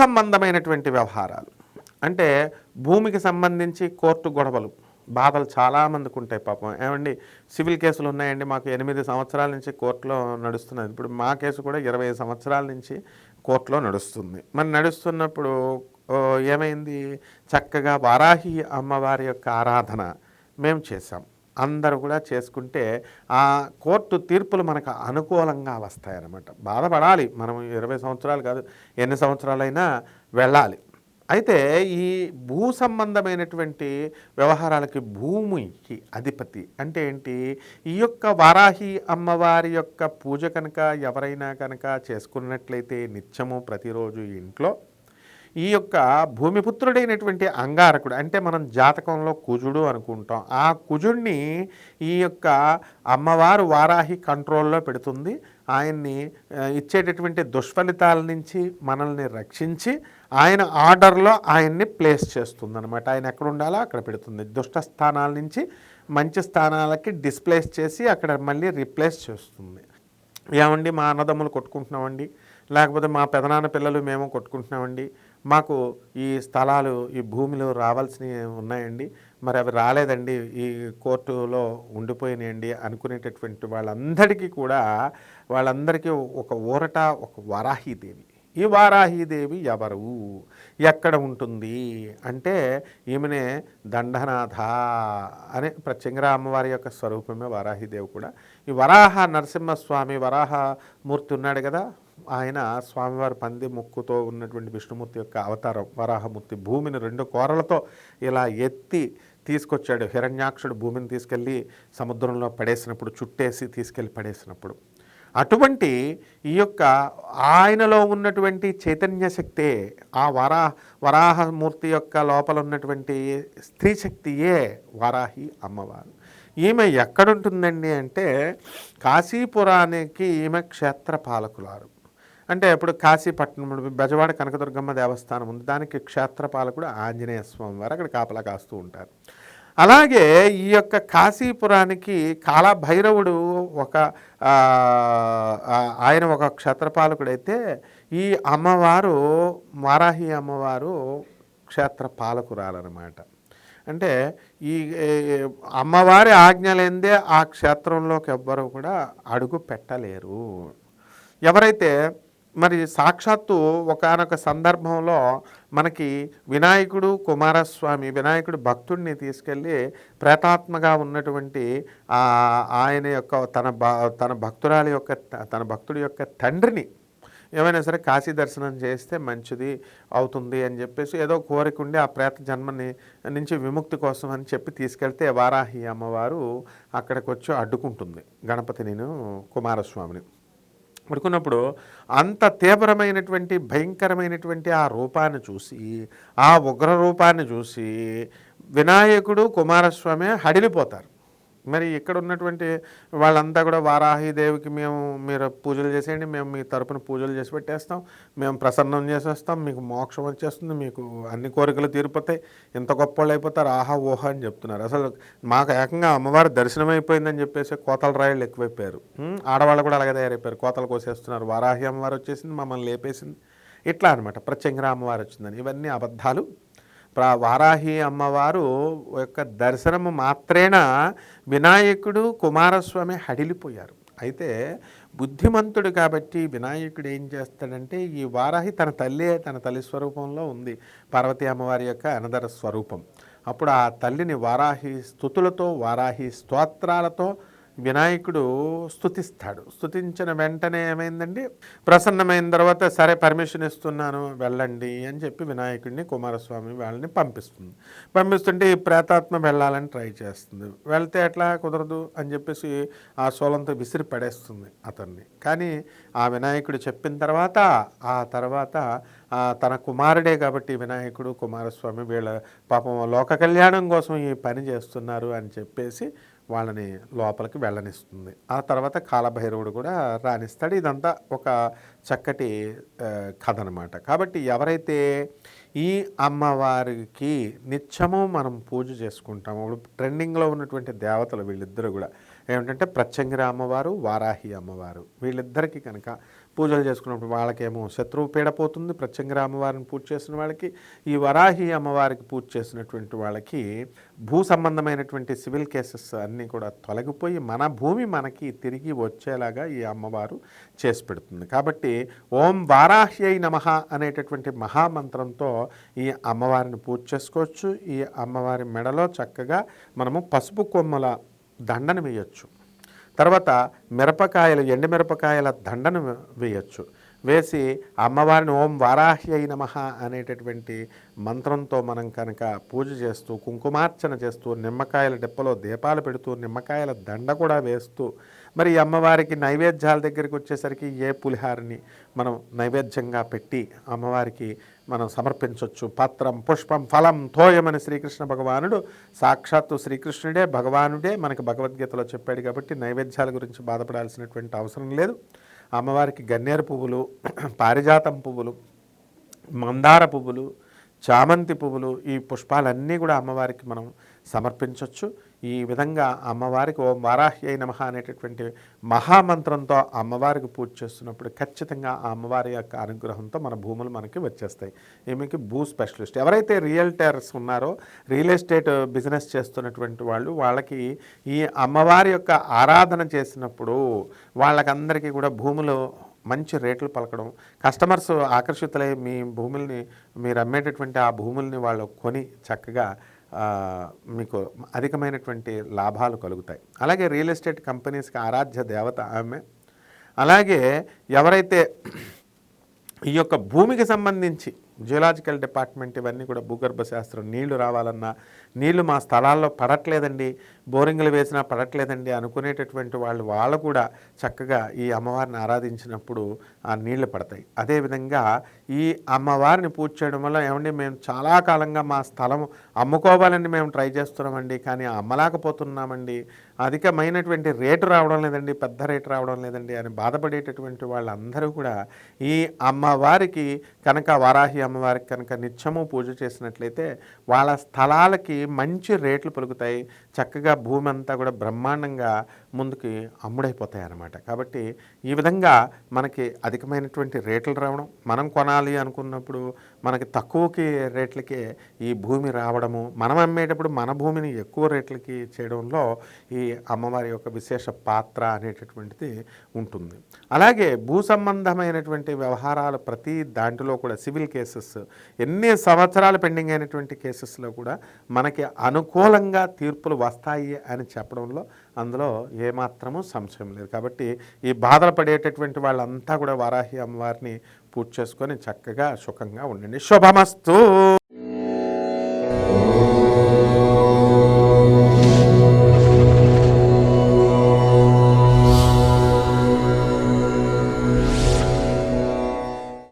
సంబంధమైనటువంటి వ్యవహారాలు. అంటే భూమికి సంబంధించి కోర్టు గొడవలు బాధలు చాలామందికి ఉంటాయి పాపం. ఏమండి సివిల్ కేసులు ఉన్నాయండి మాకు ఎనిమిది సంవత్సరాల నుంచి కోర్టులో నడుస్తున్నది. ఇప్పుడు మా కేసు కూడా ఇరవై సంవత్సరాల నుంచి కోర్టులో నడుస్తుంది. మరి నడుస్తున్నప్పుడు ఏమైంది? చక్కగా వారాహి అమ్మవారి యొక్క ఆరాధన మేము చేసాం అందరూ కూడా చేసుకుంటే ఆ కోర్టు తీర్పులు మనకు అనుకూలంగా వస్తాయన్నమాట. బాధపడాలి. మనం ఇరవై సంవత్సరాలు కాదు ఎన్ని సంవత్సరాలైనా వెళ్ళాలి. అయితే ఈ భూ సంబంధమైనటువంటి వ్యవహారాలకి భూమికి అధిపతి అంటే ఏంటి? ఈ యొక్క వారాహి అమ్మవారి యొక్క పూజ కనుక ఎవరైనా కనుక చేసుకున్నట్లయితే నిత్యము ప్రతిరోజు ఇంట్లో ఈ యొక్క భూమిపుత్రుడైనటువంటి అంగారకుడు అంటే మనం జాతకంలో కుజుడు అనుకుంటాం. ఆ కుజుడిని ఈ యొక్క అమ్మవారు వారాహి కంట్రోల్లో పెడుతుంది. ఆయన్ని ఇచ్చేటటువంటి దుష్ఫలితాల నుంచి మనల్ని రక్షించి ఆయన ఆర్డర్లో ఆయన్ని ప్లేస్ చేస్తుంది అనమాట ఆయన ఎక్కడ ఉండాలో అక్కడ పెడుతుంది. దుష్ట స్థానాల నుంచి మంచి స్థానాలకి డిస్ప్లేస్ చేసి అక్కడ మళ్ళీ రీప్లేస్ చేస్తుంది. ఏమండి మా అన్నదమ్ములు కొట్టుకుంటున్నామండి? లేకపోతే మా పెదనాన్న పిల్లలు మేము కొట్టుకుంటున్నామండి? మాకు ఈ స్థలాలు ఈ భూములు రావాల్సినవి ఉన్నాయండి? మరి అవి రాలేదండి. ఈ కోర్టులో ఉండిపోయినాయండి అనుకునేటటువంటి వాళ్ళందరికీ కూడా వాళ్ళందరికీ ఒక ఊరట ఒక వరాహిదేవి. ఈ వారాహీదేవి ఎవరు? ఎక్కడ ఉంటుంది? అంటే ఈమెనే దండనాథ అనే ప్రత్యంగరా అమ్మవారి యొక్క స్వరూపమే వారాహీదేవి కూడా. ఈ వరాహ నరసింహస్వామి వరాహమూర్తి ఉన్నాడు కదా? ఆయన స్వామివారి పంది ముక్కుతో ఉన్నటువంటి విష్ణుమూర్తి యొక్క అవతారం వరాహమూర్తి భూమిని రెండు కోరలతో ఇలా ఎత్తి తీసుకొచ్చాడు. హిరణ్యాక్షుడు భూమిని తీసుకెళ్ళి సముద్రంలో పడేసినప్పుడు చుట్టేసి తీసుకెళ్ళి పడేసినప్పుడు. అటువంటి ఈ యొక్క ఆయనలో ఉన్నటువంటి చైతన్య శక్తే ఆ వరా వరాహమూర్తి యొక్క లోపల ఉన్నటువంటి స్త్రీ శక్తియే వరాహి అమ్మవారు. ఈమె ఎక్కడుంటుందండి అంటే కాశీపురానికి ఈమె క్షేత్ర పాలకులారు అంటే ఇప్పుడు కాశీపట్నం బెజవాడ కనకదుర్గమ్మ దేవస్థానం ఉంది. దానికి క్షేత్రపాలకుడు ఆంజనేయ స్వామి వారు అక్కడ కాపలా కాస్తూ ఉంటారు. అలాగే ఈ యొక్క కాశీపురానికి కాలభైరవుడు ఒక ఆయన ఒక క్షేత్రపాలకుడైతే ఈ అమ్మవారు వారాహి అమ్మవారు క్షేత్ర పాలకురాలన్నమాట అంటే ఈ అమ్మవారి ఆజ్ఞలేనిదే ఆ క్షేత్రంలోకి ఎవ్వరూ కూడా అడుగు పెట్టలేరు. ఎవరైతే మరి సాక్షాత్తు ఒకనొక సందర్భంలో మనకి వినాయకుడు కుమారస్వామి వినాయకుడు భక్తుడిని తీసుకెళ్ళి ప్రేతాత్మగా ఉన్నటువంటి ఆ ఆయన యొక్క తన భ తన భక్తురాలి యొక్క తన భక్తుడి యొక్క తండ్రిని ఏమైనా సరే కాశీ దర్శనం చేస్తే మంచిది అవుతుంది అని చెప్పేసి ఏదో కోరిక ఉండి ఆ ప్రేత జన్మని నుంచి విముక్తి కోసం అని చెప్పి తీసుకెళ్తే వారాహి అమ్మవారు అక్కడికి వచ్చి అడ్డుకుంటుంది గణపతిని కుమారస్వామిని. పడుకున్నప్పుడు అంత తీవ్రమైనటువంటి భయంకరమైనటువంటి ఆ రూపాన్ని చూసి ఆ ఉగ్ర రూపాన్ని చూసి వినాయకుడు కుమారస్వామి హడిలిపోతారు. మరి ఇక్కడ ఉన్నటువంటి వాళ్ళంతా కూడా వారాహిదేవికి మేము మీరు పూజలు చేసేయండి మేము మీ తరపున పూజలు చేసి పెట్టేస్తాం మేము ప్రసన్నం చేసేస్తాం మీకు మోక్షం వచ్చేస్తుంది మీకు అన్ని కోరికలు తీరిపోతాయి. ఇంత గొప్ప వాళ్ళు అయిపోతారు ఆహా ఊహ అని చెప్తున్నారు. అసలు మాకు ఏకంగా అమ్మవారి దర్శనం అయిపోయిందని చెప్పేసి కోతల రాయలు ఎక్కువైపోయారు. ఆడవాళ్ళు కూడా అలాగే తయారైపోయారు. కోతలు కోసేస్తున్నారు. వారాహి అమ్మవారు వచ్చేసింది మమ్మల్ని లేపేసింది. ఇట్లా అనమాట ప్రత్యంగర అమ్మవారు వచ్చిందని. ఇవన్నీ అబద్ధాలు. వారాహి అమ్మవారు యొక్క దర్శనము మాత్రేన వినాయకుడు కుమారస్వామి హడిలిపోయారు. అయితే బుద్ధిమంతుడు కాబట్టి వినాయకుడు ఏం చేస్తాడంటే ఈ వారాహి తన తల్లి తన తల్లి స్వరూపంలో ఉంది. పార్వతీ అమ్మవారి యొక్క అనదర స్వరూపం. అప్పుడు ఆ తల్లిని వారాహి స్థుతులతో వారాహి స్తోత్రాలతో వినాయకుడు స్తుతిస్తాడు. స్తుతించిన వెంటనే ఏమైందండి? ప్రసన్నమైన తర్వాత సరే పర్మిషన్ ఇస్తున్నాను వెళ్ళండి అని చెప్పి వినాయకుడిని కుమారస్వామి వాళ్ళని పంపిస్తుంది. పంపిస్తుంటే ఈ ప్రేతాత్మ వెళ్ళాలని ట్రై చేస్తుంది. వెళ్తే ఎట్లా? కుదరదు అని చెప్పేసి ఆ సోలంతో విసిరి పడేస్తుంది అతన్ని. కానీ ఆ వినాయకుడు చెప్పిన తర్వాత ఆ తర్వాత తన కుమారుడే కాబట్టి వినాయకుడు కుమారస్వామి వీళ్ళ పాపం లోక కళ్యాణం కోసం ఈ పని చేస్తున్నారు అని చెప్పేసి వాళ్ళని లోపలికి వెళ్ళనిస్తుంది. ఆ తర్వాత కాలభైరవుడు కూడా రాణిస్తాడు. ఇదంతా ఒక చక్కటి కథ అనమాట కాబట్టి ఎవరైతే ఈ అమ్మవారికి నిత్యము మనం పూజ చేసుకుంటాము ఇప్పుడు ట్రెండింగ్లో ఉన్నటువంటి దేవతలు వీళ్ళిద్దరూ కూడా ఏమిటంటే ప్రత్యంగిర అమ్మవారు వారాహి అమ్మవారు. వీళ్ళిద్దరికీ కనుక పూజలు చేసుకున్నప్పుడు వాళ్ళకేమో శత్రువు పీడ పోతుంది. ప్రత్యంగర అమ్మవారిని పూజ చేసిన వాళ్ళకి ఈ వరాహి అమ్మవారికి పూజ చేసినటువంటి వాళ్ళకి భూ సంబంధమైనటువంటి సివిల్ కేసెస్ అన్నీ కూడా తొలగిపోయి మన భూమి మనకి తిరిగి వచ్చేలాగా ఈ అమ్మవారు చేసి పెడుతుంది. కాబట్టి ఓం వారాహ్యై నమః అనేటటువంటి మహామంత్రంతో ఈ అమ్మవారిని పూజ చేసుకోవచ్చు. ఈ అమ్మవారి మెడలో చక్కగా మనము పసుపు కొమ్మల దండను వేయచ్చు. తర్వాత మిరపకాయలు ఎండుమిరపకాయల దండను వేయచ్చు. వేసి అమ్మవారిని ఓం వారాహ్యై నమః అనేటటువంటి మంత్రంతో మనం కనుక పూజ చేస్తూ కుంకుమార్చన చేస్తూ నిమ్మకాయల డెప్పలో దీపాలు పెడుతూ నిమ్మకాయల దండ కూడా వేస్తూ మరి అమ్మవారికి నైవేద్యాల దగ్గరికి వచ్చేసరికి ఏ పులిహారిని మనం నైవేద్యంగా పెట్టి అమ్మవారికి మనం సమర్పించవచ్చు పత్రం పుష్పం ఫలం తోయమని శ్రీకృష్ణ భగవానుడు సాక్షాత్తు శ్రీకృష్ణుడే భగవానుడే మనకు భగవద్గీతలో చెప్పాడు కాబట్టి నైవేద్యాల గురించి బాధపడాల్సినటువంటి అవసరం లేదు. అమ్మవారికి గన్నేరు పువ్వులు పారిజాతం పువ్వులు మందార పువ్వులు చామంతి పువ్వులు ఈ పుష్పాలన్నీ కూడా అమ్మవారికి మనం సమర్పించవచ్చు ఈ విధంగా అమ్మవారికి ఓం వారాహ్యై నమ అనేటటువంటి మహామంత్రంతో అమ్మవారికి పూజ చేస్తున్నప్పుడు ఖచ్చితంగా ఆ అమ్మవారి యొక్క అనుగ్రహంతో మన భూములు మనకి వచ్చేస్తాయి. ఈమెకి భూ స్పెషలిస్ట్. ఎవరైతే రియల్టర్స్ ఉన్నారో రియల్ ఎస్టేట్ బిజినెస్ చేస్తున్నటువంటి వాళ్ళు వాళ్ళకి ఈ అమ్మవారి యొక్క ఆరాధన చేసినప్పుడు వాళ్ళకందరికీ కూడా భూములు మంచి రేట్లు పలకడం కస్టమర్స్ ఆకర్షితులై మీ భూముల్ని మీరు అమ్మేటటువంటి ఆ భూముల్ని వాళ్ళు కొని చక్కగా మీకు అధికమైనటువంటి లాభాలు కలుగుతాయి. అలాగే రియల్ ఎస్టేట్ కంపెనీస్కి ఆరాధ్య దేవత ఆమె. అలాగే ఎవరైతే ఈ యొక్క భూమికి సంబంధించి జియోలాజికల్ డిపార్ట్మెంట్ ఇవన్నీ కూడా భూగర్భ శాస్త్రం. నీళ్ళు రావాలన్నా నీళ్ళు మా స్థలాల్లో పడట్లేదండి బోరింగ్లు వేసినా పడట్లేదండి అనుకునేటటువంటి వాళ్ళు వాళ్ళు కూడా చక్కగా ఈ అమ్మవారిని ఆరాధించినప్పుడు ఆ నీళ్ళు పడతాయి. అదేవిధంగా ఈ అమ్మవారిని పూజ చేయడం వల్ల ఏమండి మేము చాలా కాలంగా మా స్థలం అమ్ముకోవాలని మేము ట్రై చేస్తున్నామండి కానీ అమ్మలేకపోతున్నామండి. అధికమైనటువంటి రేటు రావడం లేదండి పెద్ద రేటు రావడం లేదండి అని బాధపడేటటువంటి వాళ్ళందరూ కూడా ఈ అమ్మవారికి కనుక వారాహి అమ్మవారికి కనుక నిత్యము పూజ చేసినట్లయితే వాళ్ళ స్థలాలకి మంచి రేట్లు పలుకుతాయి. చక్కగా భూమి అంతా కూడా బ్రహ్మాండంగా ముందుకి అమ్ముడైపోతాయి అన్నమాట కాబట్టి ఈ విధంగా మనకి అధికమైనటువంటి రేట్లు రావడం మనం కొనాలి అనుకున్నప్పుడు మనకి తక్కువకి రేట్లకే ఈ భూమి రావడము మనం అమ్మేటప్పుడు మన భూమిని ఎక్కువ రేట్లకి చేయడంలో ఈ అమ్మవారి యొక్క విశేష పాత్ర అనేటటువంటిది ఉంటుంది. అలాగే భూ సంబంధమైనటువంటి వ్యవహారాలు ప్రతి దాంట్లో కూడా సివిల్ కేసెస్ ఎన్ని సంవత్సరాలు పెండింగ్ అయినటువంటి కేసెస్లో కూడా మనకి అనుకూలంగా తీర్పులు వస్తాయి అని చెప్పడంలో అందులో ఏమాత్రము సంశయం లేదు. కాబట్టి ఈ బాధలు పడేటటువంటి వాళ్ళంతా కూడా వారాహి అమ్మవారిని పూజ చేసుకొని చక్కగా సుఖంగా ఉండండి. శుభమస్తు.